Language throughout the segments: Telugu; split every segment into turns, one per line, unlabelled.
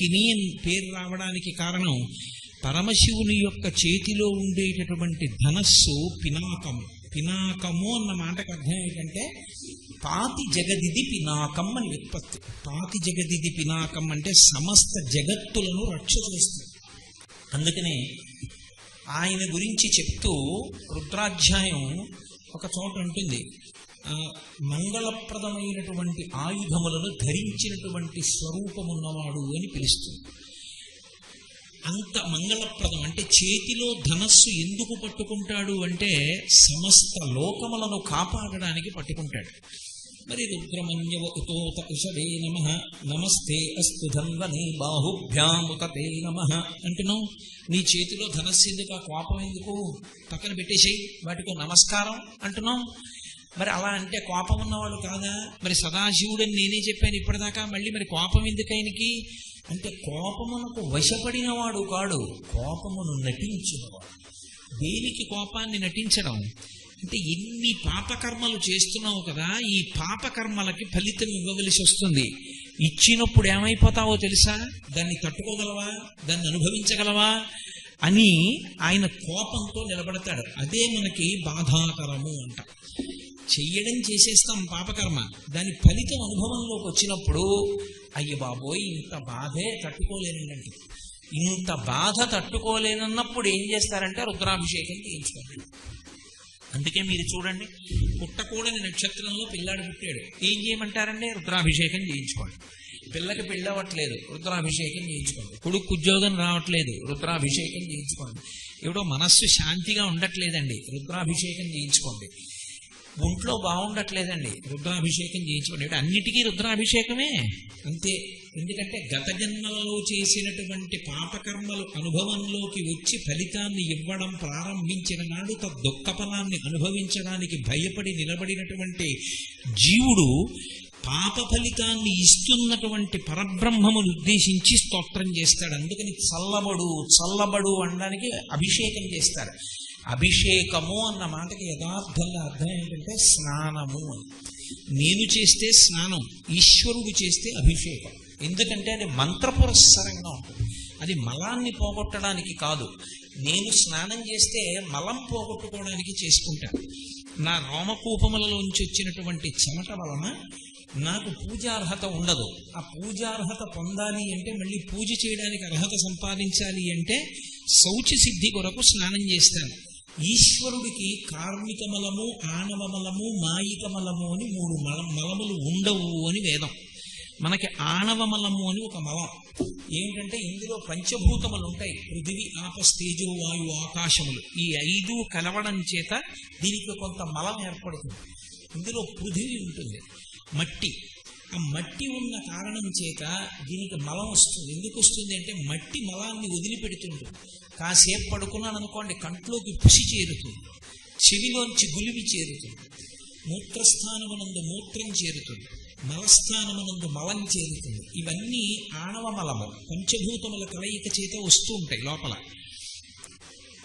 పినాకిని పేరు రావడానికి కారణం పరమశివుని యొక్క చేతిలో ఉండేటటువంటి ధనస్సు పినాకము. పినాకము అన్న మాటకు అర్థం ఏంటంటే పాతి జగదిది పినాకం అని విత్పత్తి పాతి జగదిది పినాకం అంటే సమస్త జగత్తులను రక్ష చేస్తుంది. అందుకనే ఆయన గురించి చెప్తూ రుద్రాధ్యాయం ఒక చోట ఉంటుంది. మంగళప్రదమైనటువంటి ఆయుధములను ధరించినటువంటి స్వరూపమున్నవాడు అని పిలుస్తుంది. అంత మంగళప్రదం అంటే చేతిలో ధనస్సు ఎందుకు పట్టుకుంటాడు అంటే సమస్త లోకములను కాపాడడానికి పట్టుకుంటాడు. మరి రుద్రమన్యవతోత ఉషదే నమ నమస్తే అస్తు ధన్వనే బాహుభ్యాముతతే నమ అంటున్నావు. నీ చేతిలో ధనస్సు ఎందుకు? ఆ కోపం ఎందుకు? పక్కన పెట్టేసేయి వాటికో నమస్కారం అంటున్నావు. మరి అలా అంటే కోపం ఉన్నవాడు కాదా? మరి సదాశివుడని నేనే చెప్పాను ఇప్పటిదాకా మళ్ళీ మరి కోపం ఎందుకు ఆయనకి? అంటే కోపమునకు వశపడినవాడు కాడు కోపమును నటించినవాడు. దేనికి కోపాన్ని నటించడం? అంటే ఎన్ని పాపకర్మలు చేస్తున్నావు కదా ఈ పాపకర్మలకి ఫలితం ఇవ్వవలసి వస్తుంది. ఇచ్చినప్పుడు ఏమైపోతావో తెలుసా? దాన్ని తట్టుకోగలవా? దాన్ని అనుభవించగలవా? అని ఆయన కోపంతో నిలబడతాడు. అదే మనకి బాధాకరము అంట. చెయ్యడం చేసేస్తాం పాపకర్మ. దాని ఫలితం అనుభవంలోకి వచ్చినప్పుడు అయ్య బాబోయ్ ఇంత బాధే తట్టుకోలేనండి. ఇంత బాధ తట్టుకోలేనన్నప్పుడు ఏం చేస్తారంటే రుద్రాభిషేకం చేయించుకోండి. అందుకే మీరు చూడండి పుట్టకూడని నక్షత్రంలో పిల్లాడు పుట్టాడు. ఏం చేయమంటారండి? రుద్రాభిషేకం చేయించుకోండి. పిల్లకి పెళ్ళవట్లేదు రుద్రాభిషేకం చేయించుకోండి. కొడుకు ఉద్యోగం రావట్లేదు రుద్రాభిషేకం చేయించుకోండి. ఎవడో మనస్సు శాంతిగా ఉండట్లేదండి రుద్రాభిషేకం చేయించుకోండి. ఒంట్లో బాగుండట్లేదండి. రుద్రాభిషేకం చేయించుకోండి. అంటే అన్నిటికీ రుద్రాభిషేకమే. అంతే. ఎందుకంటే గత జన్మలలో చేసినటువంటి పాపకర్మలు అనుభవంలోకి వచ్చి ఫలితాన్ని ఇవ్వడం ప్రారంభించిన నాడు దుఃఖ ఫలాన్ని అనుభవించడానికి భయపడి నిలబడినటువంటి జీవుడు పాప ఫలితాన్ని ఇస్తున్నటువంటి పరబ్రహ్మమును ఉద్దేశించి స్తోత్రం చేస్తాడు. అందుకని చల్లబడు చల్లబడు అనడానికి అభిషేకం చేస్తాడు అభిషేకము అన్న మాటకి యథార్థంగా అర్థం ఏంటంటే స్నానము అని. నేను చేస్తే స్నానం ఈశ్వరుడు చేస్తే అభిషేకం. ఎందుకంటే అది మంత్రపురస్సరంగా ఉంటుంది. అది మలాన్ని పోగొట్టడానికి కాదు. నేను స్నానం చేస్తే మలం పోగొట్టుకోవడానికి చేసుకుంటాను నా రోమకూపములలోంచి వచ్చినటువంటి చెమట వలన నాకు పూజార్హత ఉండదు. ఆ పూజార్హత పొందాలి అంటే మళ్ళీ పూజ చేయడానికి అర్హత సంపాదించాలి అంటే శౌచ సిద్ధి కొరకు స్నానం చేస్తాను. ఈశ్వరుడికి కార్మిక మలము ఆణవ మలము మాయిక మలము అని మూడు మల మలములు ఉండవు అని వేదం. మనకి ఆణవ మలము అని ఒక మలం ఏంటంటే ఇందులో పంచభూతములు ఉంటాయి. పృథివి ఆపస్తేజు వాయు ఆకాశములు. ఈ ఐదు కలవడం చేత దీనికి కొంత మలం ఏర్పడుతుంది. ఇందులో పృథివి ఉంటుంది. మట్టి. ఆ మట్టి ఉన్న కారణం చేత దీనికి మలం వస్తుంది. ఎందుకు వస్తుంది అంటే మట్టి మలాన్ని వదిలిపెడుతుంటుంది. కాసేపు పడుకున్నాను అనుకోండి కంట్లోకి పుసి చేరుతుంది. చెవిలోంచి గులివి చేరుతుంది. మూత్రస్థానమునందు మూత్రం చేరుతుంది. మలస్థానమునందు మలం చేరుతుంది. ఇవన్నీ ఆణవ మలము పంచభూతముల కలయిక చేత వస్తూ ఉంటాయి లోపల.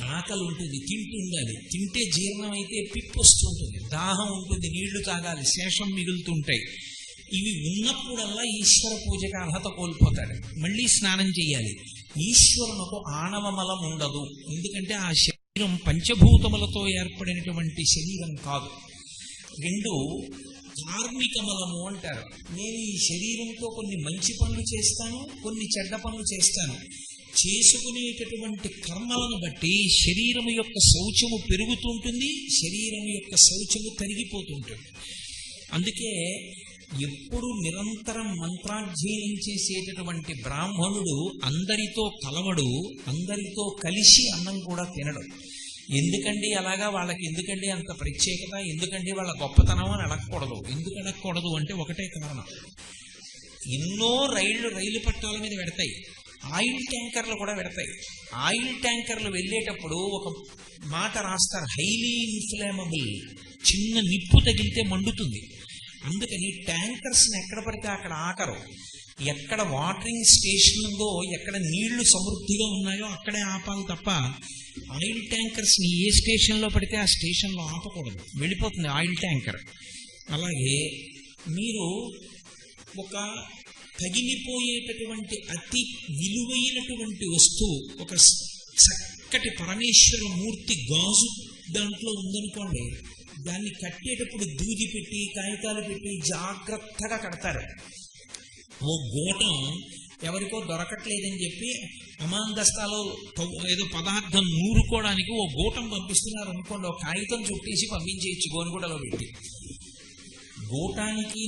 ఆకలి ఉంటుంది తింటూ ఉండాలి తింటే జీర్ణం అయితే పిప్పు వస్తుంటుంది. దాహం ఉంటుంది నీళ్ళు తాగాలి శేషం మిగులుతుంటాయి. ఇవి ఉన్నప్పుడల్లా ఈశ్వర పూజకు అర్హత కోల్పోతాడు. మళ్ళీ స్నానం చేయాలి. ఈశ్వరునకు ఆణవమలం ఉండదు. ఎందుకంటే ఆ శరీరం పంచభూతములతో ఏర్పడినటువంటి శరీరం కాదు. రెండు ధార్మిక మలము అంటారు. నేను ఈ శరీరంతో కొన్ని మంచి పనులు చేస్తాను కొన్ని చెడ్డ పనులు చేస్తాను. చేసుకునేటటువంటి కర్మలను బట్టి శరీరం యొక్క శౌచము పెరుగుతుంటుంది శరీరం యొక్క శౌచము తరిగిపోతుంటుంది. అందుకే ఎప్పుడు నిరంతరం మంత్రాధ్యయనం చేసేటటువంటి బ్రాహ్మణుడు అందరితో కలవడు అందరితో కలిసి అన్నం కూడా తినడు. ఎందుకండి అలాగా? వాళ్ళకి ఎందుకండి అంత ప్రత్యేకత? ఎందుకండి వాళ్ళ గొప్పతనం అని అడగకూడదు. ఎందుకు అడగకూడదు అంటే ఒకటే కారణం. ఎన్నో రైళ్ళు రైలు పట్టాల మీద పెడతాయి. ఆయిల్ ట్యాంకర్లు కూడా పెడతాయి. ఆయిల్ ట్యాంకర్లు వెళ్ళేటప్పుడు ఒక మాట రాస్తారు. Highly inflammable. చిన్న నిప్పు తగిలితే మండుతుంది. అందుకని ట్యాంకర్స్ని ఎక్కడ పడితే అక్కడ ఆకరు ఎక్కడ వాటరింగ్ స్టేషన్ ఉందో ఎక్కడ నీళ్ళు సమృద్ధిగా ఉన్నాయో అక్కడే ఆపాలి తప్ప ఆయిల్ ట్యాంకర్స్ని ఏ స్టేషన్లో పడితే ఆ స్టేషన్లో ఆపకూడదు. వెళ్ళిపోతుంది ఆయిల్ ట్యాంకర్. అలాగే మీరు ఒక తగిలిపోయేటటువంటి అతి విలువైనటువంటి వస్తువు ఒక చక్కటి పరమేశ్వర మూర్తి గాజు దాంట్లో ఉందనుకోండి దాన్ని కట్టేటప్పుడు దూది పెట్టి కాగితాలు పెట్టి జాగ్రత్తగా కడతారు. ఓ గోటం ఎవరికో దొరకట్లేదని చెప్పి అమాందస్తాలో ఏదో పదార్థం నూరుకోవడానికి ఓ గోటం పంపిస్తున్నారు అనుకోండి ఒక కాగితం చుట్టేసి పంపించేయచ్చు గోనుగూడలో పెట్టి. గోటానికి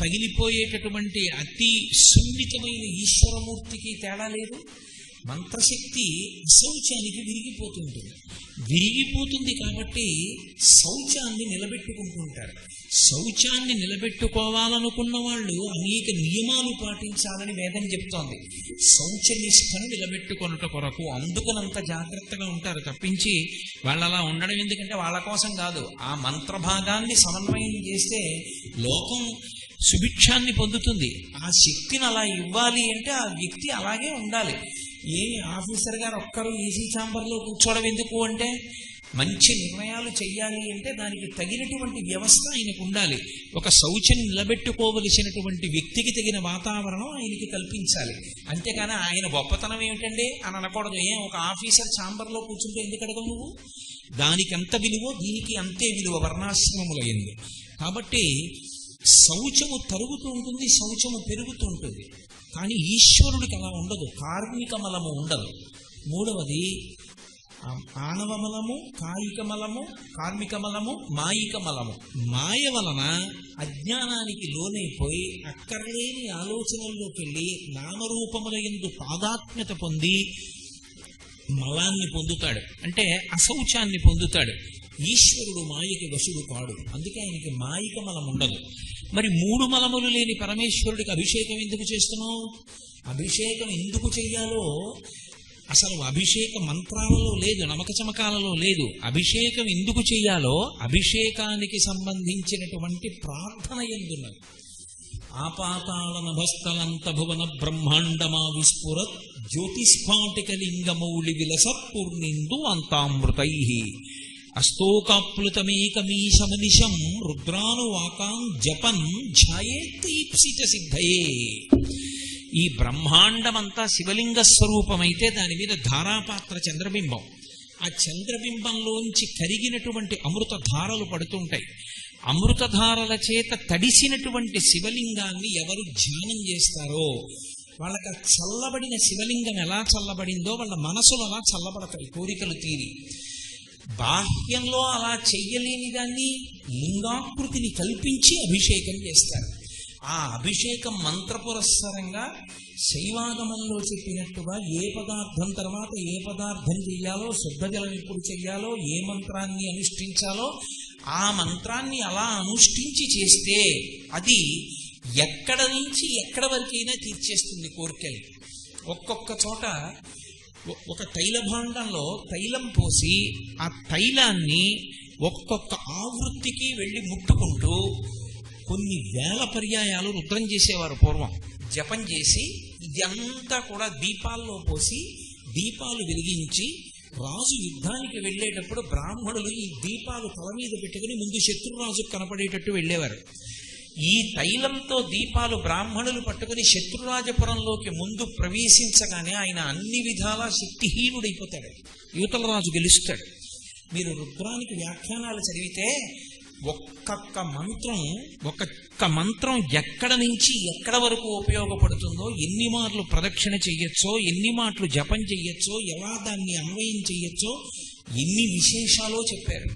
తగిలిపోయేటటువంటి అతి సున్నితమైన ఈశ్వరమూర్తికి తేడా లేదు. మంత్రశక్తి అశౌచానికి విరిగిపోతుంటుంది విరిగిపోతుంది కాబట్టి శౌచాన్ని నిలబెట్టుకుంటుంటారు. శౌచాన్ని నిలబెట్టుకోవాలనుకున్న వాళ్ళు అనేక నియమాలు పాటించాలని వేదం చెప్తోంది. శౌచ నిష్టను నిలబెట్టుకొనుట కొరకు అందుకునంత జాగ్రత్తగా ఉంటారు. తప్పించి వాళ్ళు అలా ఉండడం ఎందుకంటే వాళ్ళ కోసం కాదు. ఆ మంత్ర భాగాన్ని సమన్వయం చేస్తే లోకం సుభిక్షాన్ని పొందుతుంది. ఆ శక్తిని అలా ఇవ్వాలి అంటే ఆ వ్యక్తి అలాగే ఉండాలి. ఏ ఆఫీసర్ గారు ఒక్కరు ఈసీ ఛాంబర్లో కూర్చోవడం ఎందుకు అంటే మంచి నిర్ణయాలు చేయాలి అంటే దానికి తగినటువంటి వ్యవస్థ ఆయనకు ఉండాలి. ఒక శౌచం నిలబెట్టుకోవలసినటువంటి వ్యక్తికి తగిన వాతావరణం ఆయనకి కల్పించాలి. అంతేకాని ఆయన గొప్పతనం ఏమిటండి? అని అనకూడదు. ఏం ఒక ఆఫీసర్ ఛాంబర్లో కూర్చుంటే ఎందుకు అడగవు నువ్వు? దానికి ఎంత విలువో దీనికి అంతే విలువ వర్ణాశ్రమములైంది కాబట్టి శౌచము తరుగుతూ ఉంటుంది శౌచము పెరుగుతూ ఉంటుంది. కానీ ఈశ్వరుడికి అలా ఉండదు కార్మిక మలము ఉండదు. మూడవది ఆనవ మలము కాయిక మలము కార్మిక మలము మాయిక మలము. మాయ వలన అజ్ఞానానికి లోనైపోయి అక్కర్లేని ఆలోచనల్లోకి వెళ్ళి నామరూపముల ఎందు పాదాత్మ్యత పొంది మలాన్ని పొందుతాడు. అంటే అశౌచాన్ని పొందుతాడు. ఈశ్వరుడు మాయకి వశుడు కాడు. అందుకే ఆయనకి మాయిక మలం ఉండదు. మరి మూడు మలములు లేని పరమేశ్వరుడికి అభిషేకం ఎందుకు చేస్తున్నావు? అభిషేకం ఎందుకు చెయ్యాలో? అసలు అభిషేక మంత్రాలలో లేదు నమక చమకాలలో లేదు. అభిషేకం ఎందుకు చెయ్యాలో? అభిషేకానికి సంబంధించినటువంటి ప్రార్థన ఎందున్నది? ఆపాతాళ నభస్థలంత భువన బ్రహ్మాండమా విస్ఫురత్ జ్యోతిస్ఫాటిక లింగమౌళి విలసత్పూర్ణిందు అంతామృతై. అస్తోకాప్లుతమేకమీశమనిశం రుద్రానువాకాం జపన్ ఝాయేత్తీప్సిత సిద్ధయే. ఈ బ్రహ్మాండమంతా శివలింగ స్వరూపమైతే దాని మీద ధారాపాత్ర చంద్రబింబం. ఆ చంద్రబింబంలోంచి కరిగినటువంటి అమృత ధారలు పడుతుంటాయి. అమృతధారల చేత తడిసినటువంటి శివలింగాన్ని ఎవరు ధ్యానం చేస్తారో వాళ్ళకి చల్లబడిన శివలింగం ఎలా చల్లబడిందో వాళ్ళ మనసులు అలా చల్లబడతాయి కోరికలు తీరి. బాహ్యంలో అలా చెయ్యలేని దాన్ని లింగాకృతిని కల్పించి అభిషేకం చేస్తారు. ఆ అభిషేకం మంత్రపురస్సరంగా శైవాగమంలో చెప్పినట్టుగా ఏ పదార్థం తర్వాత ఏ పదార్థం చెయ్యాలో శుద్ధజలం ఎప్పుడు చెయ్యాలో ఏ మంత్రాన్ని అనుష్ఠించాలో ఆ మంత్రాన్ని అలా అనుష్ఠించి చేస్తే అది ఎక్కడ నుంచి ఎక్కడ వరకైనా తీర్చేస్తుంది కోరికలు. ఒక్కొక్క చోట ఒక తైల భాండంలో తైలం పోసి ఆ తైలాన్ని ఒక్కొక్క ఆవృత్తికి వెళ్ళి ముట్టుకుంటూ కొన్ని వేల పర్యాయాలు రుద్రం చేసేవారు పూర్వం. జపం చేసి ఇదంతా కూడా దీపాల్లో పోసి దీపాలు వెలిగించి రాజు యుద్ధానికి వెళ్ళేటప్పుడు బ్రాహ్మణులు ఈ దీపాలు తల మీద పెట్టుకుని ముందు శత్రురాజు కనపడేటట్టు వెళ్ళేవారు. ఈ తైలంతో దీపాలు బ్రాహ్మణులు పట్టుకుని శత్రురాజపురంలోకి ముందు ప్రవేశించగానే ఆయన అన్ని విధాలా శక్తిహీనుడైపోతాడు. యువతల రాజు గెలుస్తాడు. మీరు రుద్రానికి వ్యాఖ్యానాలు చదివితే ఒక్కొక్క మంత్రం ఒక్కొక్క మంత్రం ఎక్కడ నుంచి ఎక్కడ వరకు ఉపయోగపడుతుందో ఎన్ని మార్లు ప్రదక్షిణ చెయ్యొచ్చో ఎన్ని మాటలు జపం చెయ్యొచ్చో ఎలా దాన్ని అన్వయం చెయ్యొచ్చో ఎన్ని విశేషాలో చెప్పారు.